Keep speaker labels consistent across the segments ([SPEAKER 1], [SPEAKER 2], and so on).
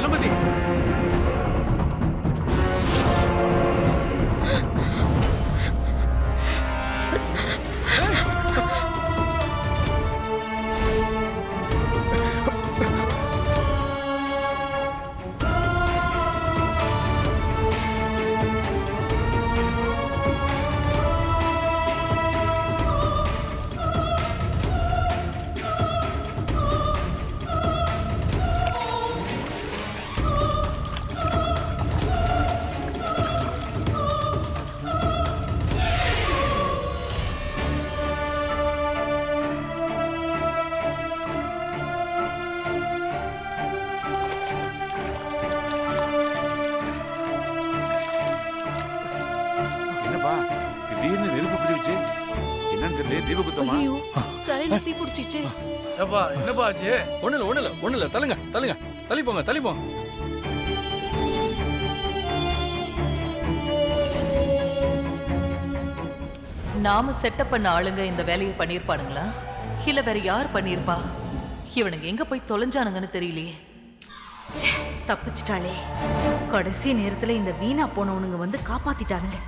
[SPEAKER 1] இளமதி
[SPEAKER 2] சரையில தீ பிடிச்சிச்சே
[SPEAKER 3] ஏப்பா என்னப்பா ஆச்சு?
[SPEAKER 4] ஒண்ணு இல்ல ஒண்ணு இல்ல ஒண்ணு இல்ல தள்ளுங்க தள்ளுங்க. தள்ளி போங்க தள்ளி போங்க.
[SPEAKER 5] நாம செட்டப் பண்ண ஆளுங்க இந்த வேலையை பண்ணியிருப்பானுங்களா? இல்ல வேற யார் பண்ணியிருப்பா? இவனுங்க எங்க போய் தொலைஞ்சானுங்கன்னு தெரியலையே.
[SPEAKER 6] தப்பிச்சிட்டாளே. கடைசி நேரத்துல இந்த வீணா போனவனுங்க வந்து காப்பாத்திட்டானுங்க.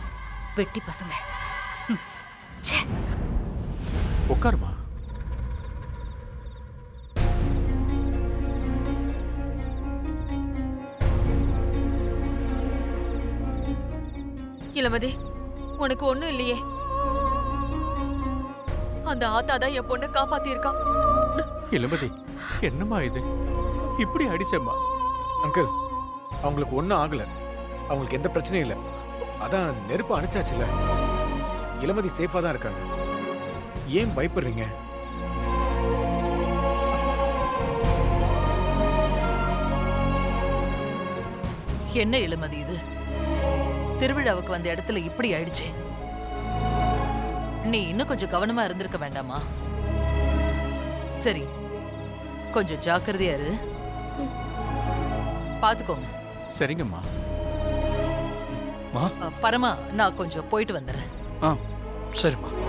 [SPEAKER 6] வெட்டி பசங்க. ச்சே.
[SPEAKER 1] உட்காருமா?
[SPEAKER 2] இளமதி உனக்கு ஒண்ணும் இல்லையே. அந்த ஆத்தா தான் என் பொண்ணை காப்பாத்திருக்கா
[SPEAKER 1] இளமதி என்னம்மா இது? இப்படி அடிச்சம்மா.
[SPEAKER 3] அங்கிள் அவங்களுக்கு ஒன்றும் ஆகல. அவங்களுக்கு எந்த பிரச்சனையும் இல்லை. அதான் நெருப்பு அணைச்சாச்சுல. இளமதி சேஃபா தான் இருக்காங்க. ஏன் பயப்படுறீங்க?
[SPEAKER 5] என்ன இழுமதி இது? திருவிழாவுக்கு வந்த இடத்துல இப்படி ஆயிடுச்சே. நீ இன்னும் கொஞ்சம் கவனமா இருந்திருக்க வேண்டாமா? சரி கொஞ்சம் ஜாக்கிரதையா இரு. பாத்துக்கோங்க.
[SPEAKER 1] சரிங்கம்மா.
[SPEAKER 5] பரமா நான் கொஞ்சம் போயிட்டு வந்துடுறேன்.
[SPEAKER 4] ஆ சரிம்மா.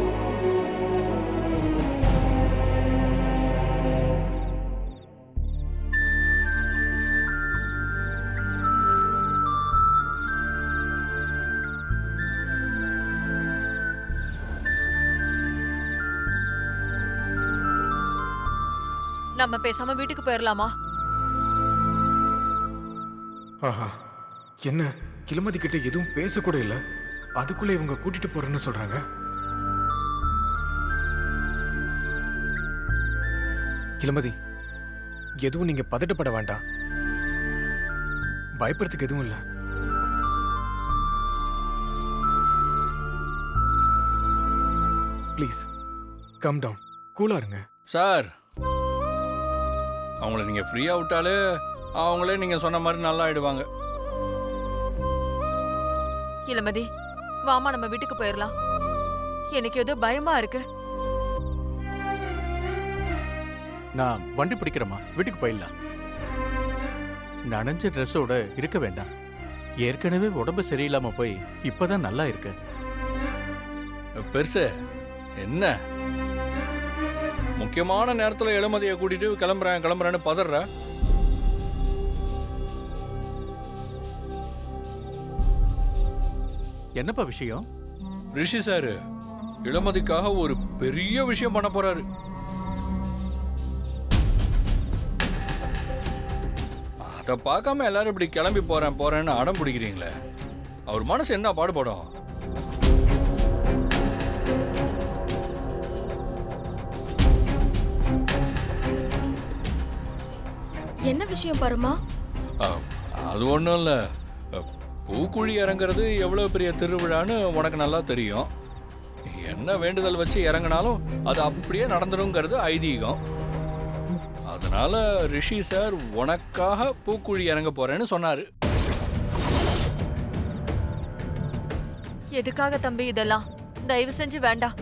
[SPEAKER 2] நம்ம பேசாம வீட்டுக்கு போயிடலாமா
[SPEAKER 3] ஆஹா. என்ன? இளமதி கிட்ட எதுவும் பேசக்கூட இல்லை. அதுக்குள்ள இவங்க கூட்டிட்டு போறேன்னு சொல்றாங்க. இளமதி எதுவும் நீங்க பதட்டப்பட வேண்டாம். பயப்படுறதுக்கு எதுவும் இல்லை. ப்ளீஸ் கம் டவுன் கூலா இருங்க.
[SPEAKER 4] சார் அவங்கள நீங்க ஃப்ரீயா விட்டாலே அவங்களே நீங்க சொன்ன மாதிரி நல்லா ஆயிடுவாங்க
[SPEAKER 2] இளமதி வாமா நம்ம வீட்டுக்கு போயிடலாம் எனக்கு ஏதோ பயமா இருக்கு.
[SPEAKER 1] நான் வண்டி பிடிக்கிறேம்மா வீட்டுக்கு போயிடலாம் நனைஞ்ச ட்ரெஸ்ஸோட இருக்க வேண்டாம். ஏற்கனவே உடம்பு சரியில்லாம போய் இப்பதான் நல்லா இருக்கு.
[SPEAKER 4] பெருசு என்ன? முக்கியமான நேரத்துல இளமதியை கூட்டிட்டு கிளம்புறேன் கிளம்புறேன்னு பதற.
[SPEAKER 1] என்னப்பா விஷயம்?
[SPEAKER 4] ரிஷி சார் இளமதிக்காக ஒரு பெரிய விஷயம் பண்ண போறாரு. அதை பார்க்காம எல்லாரும் இப்படி கிளம்பி போறேன் போறேன்னு அடம் பிடிக்கிறீங்களே. அவர் மனசு என்ன பாடுபடும்?
[SPEAKER 7] என்ன விஷயம் பரமா?
[SPEAKER 4] அது ஒன்றும் இல்லை. பூக்குழி இறங்குறது எவ்வளோ பெரிய திருவிழான்னு உனக்கு நல்லா தெரியும். என்ன வேண்டுதல் வச்சு இறங்கினாலும் அது அப்படியே நடந்துருங்கிறது ஐதீகம். அதனால ரிஷி சார் உனக்காக பூக்குழி இறங்க போறேன்னு சொன்னாரு.
[SPEAKER 2] எதுக்காக தம்பி இதெல்லாம்? தயவு செஞ்சு வேண்டாம்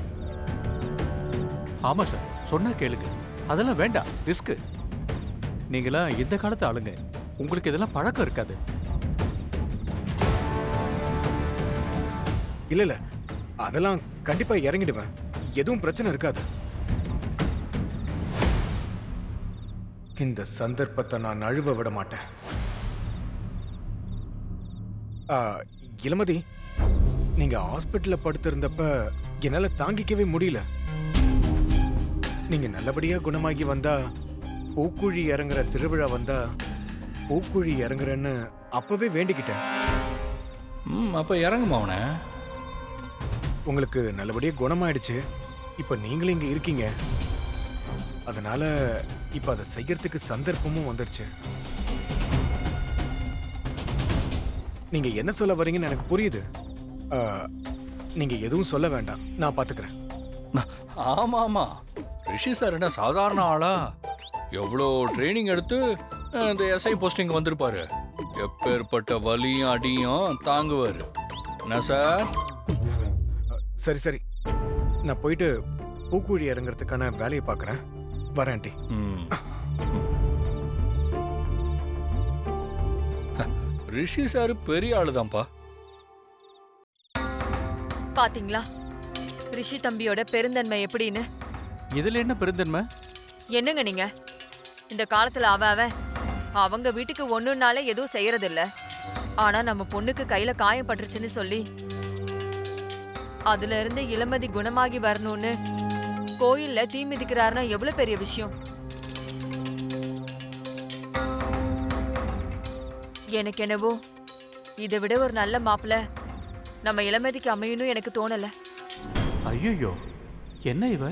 [SPEAKER 1] ஆமா சார் சொன்னா கேளுங்க. அதெல்லாம் வேண்டாம் ரிஸ்க் நீங்களாம் இந்த காலத்து ஆளுங்க. உங்களுக்கு இதெல்லாம் பழக்கம் இருக்காது.
[SPEAKER 3] இல்ல இல்ல. அதெல்லாம் கண்டிப்பா இறங்கிடுவேன். எதுவும் பிரச்சனை இருக்காது. இந்த சந்தர்ப்பத்தை நான் அழுவ விட மாட்டேன். ஆ, இளமதி நீங்க ஹாஸ்பிட்டல்ல படுத்திருந்தப்ப என்னால தாங்கிக்கவே முடியல. நீங்க நல்லபடியா குணமாகி வந்தா பூக்குழி இறங்குற திருவிழா வந்தா பூக்குழி இறங்குறேன்னு அப்பவே வேண்டிக்கிட்டேன்.
[SPEAKER 4] ம் அப்போ இறங்குமா அவனை?
[SPEAKER 3] உங்களுக்கு நல்லபடியா குணமாயிடுச்சு. இப்ப நீங்களும் இங்க இருக்கீங்க. அதனால இப்ப அதை செய்யறதுக்கு சந்தர்ப்பமும் வந்துடுச்சு நீங்க என்ன சொல்ல வரீங்கன்னு எனக்கு புரியுது. ஆ, நீங்க எதுவும் சொல்ல வேண்டாம். நான் பாத்துக்கிறேன்.
[SPEAKER 4] ஆமா ஆமா ரிஷி சார் என்ன சாதாரண ஆளா? எவ்வளோ ட்ரைனிங் எடுத்து இந்த எஸ்ஐ போஸ்டிங் வந்திருப்பாரு. எப்பேற்பட்ட வலியும் அடியும் தாங்குவார். என்ன சார்?
[SPEAKER 3] சரி சரி. நான் போயிட்டு பூக்குழி இறங்குறதுக்கான வேலையை பார்க்கறேன். வரேன் ஆண்டி.
[SPEAKER 4] ம். ரிஷி சார் பெரிய ஆளுதான்ப்பா.
[SPEAKER 2] பாத்தீங்களா? ரிஷி தம்பியோட பெருந்தன்மை எப்படின்னு?
[SPEAKER 1] இதுல என்ன பெருந்தன்மை?
[SPEAKER 2] என்னங்க நீங்க? இந்த காலத்துல அவ அவன் அவங்க வீட்டுக்கு ஒண்ணுனால எதுவும் செய்யறது இல்ல ஆனா நம்ம பொண்ணுக்கு கையில காயம் பட்டுருச்சுன்னு சொல்லி அதுல இருந்து இளமதி குணமாகி வரணும்னு கோயில்ல தீ மிதிக்கிறாருன்னா எவ்வளவு பெரிய விஷயம்? எனக்கு என்னவோ இதை விட ஒரு நல்ல மாப்பிள்ள நம்ம இளமதிக்கு அமையணும் எனக்கு தோணல.
[SPEAKER 1] ஐயோ என்ன இவ?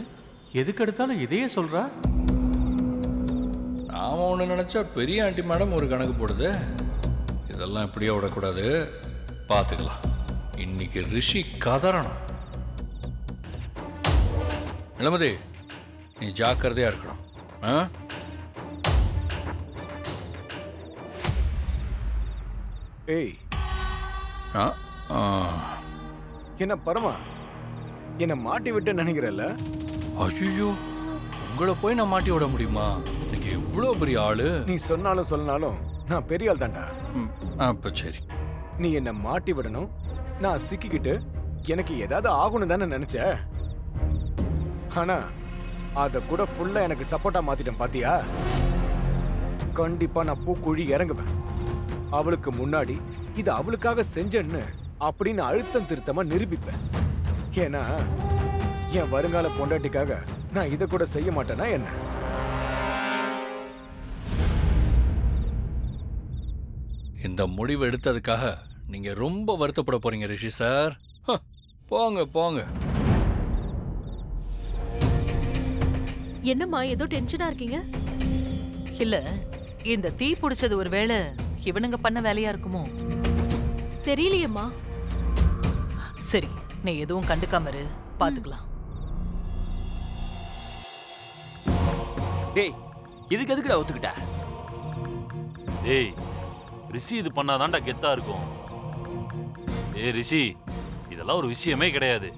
[SPEAKER 1] எதுக்கு எடுத்தாலும் இதையே சொல்றா?
[SPEAKER 4] நாம ஒன்று நினச்சா பெரிய ஆண்டி மேடம் ஒரு கணக்கு போடுது. இதெல்லாம் இப்படியே விடக்கூடாது. பார்த்துக்கலாம் இன்னைக்கு ரிஷி கதறணும். இளமதி நீ ஜாக்கிரதையா இருக்கணும். ஆ?
[SPEAKER 3] ஏய்.
[SPEAKER 4] ஆ ஆ.
[SPEAKER 3] என்ன பரமா என்ன மாட்டி விட்டு நினைக்கிறல்ல?
[SPEAKER 4] ஐயோ உங்களை போய் நான் மாட்டி விட முடியுமா? நீங்க எவ்வளோ பெரிய ஆளு?
[SPEAKER 3] நீ சொன்னாலும் சொல்லனாலும் நான் பெரிய ஆள் தான்டா.
[SPEAKER 4] ம், அப்ப சரி.
[SPEAKER 3] நீ என்ன மாட்டி விடணும். நான் சிக்கிக்கிட்டு எனக்கு ஏதாவது ஆகணும் தானே நினைச்ச? ஆனா அத கூட ஃபுல்லா எனக்கு சப்போர்ட்டா மாத்திட்டேன் பாத்தியா? கண்டிப்பா நான் பூக்குழி இறங்குவேன். அவளுக்கு முன்னாடி இது அவளுக்காக செஞ்சேன்னு அப்படின்னு அழுத்தம் திருத்தமா நிரூபிப்பேன். ஏன்னா என் வருங்கால பொண்டாட்டிக்காக நான் இதை கூட செய்ய மாட்டேனா என்ன?
[SPEAKER 4] இந்த முடிவு எடுத்ததுக்காக நீங்க ரொம்ப வருத்தப்பட போறீங்க ரிஷி சார். ஹ, போங்க போங்க.
[SPEAKER 7] என்னம்மா ஏதோ டென்ஷனா இருக்கீங்க?
[SPEAKER 5] இல்ல இந்த தீ பிடிச்சது ஒருவேளை இவனுங்க பண்ண வேலையா இருக்குமோ?
[SPEAKER 7] தெரியலையேம்மா.
[SPEAKER 5] சரி நீ எதுவும் கண்டுக்காம இரு. பாத்துக்கலாம்.
[SPEAKER 8] டேய் இதுக்கு எதுக்குடா ஒத்துக்கிட்ட?
[SPEAKER 9] டேய் ரிஷி இது பண்ணாதான்டா கெத்தா இருக்கும். ஏ ரிஷி இதெல்லாம் ஒரு விஷயமே கிடையாது.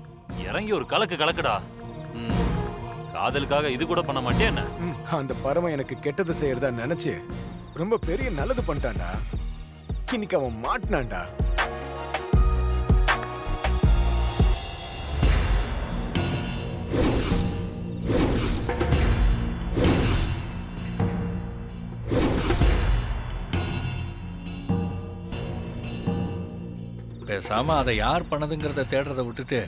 [SPEAKER 9] இறங்கி ஒரு கலக்கு கலக்குடா. ம். காதலுக்காக இது கூட பண்ண மாட்டேன் என்ன?
[SPEAKER 3] ம், அந்த பறவை எனக்கு கெட்டது செய்யறதா நினைச்சு ரொம்ப பெரிய நல்லது பண்ணிட்டான்டா. இன்னைக்கு அவன் மாட்டினான்டா.
[SPEAKER 4] பேசாம அதை யார் பண்ணதுங்கிறத தேடுறத விட்டுட்டு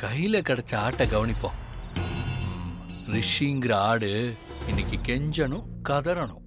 [SPEAKER 4] கையில கிடைச்ச ஆட்டை கவனிப்போம். ரிஷிங்கிற ஆடு இன்னைக்கு கெஞ்சணும் கதறணும்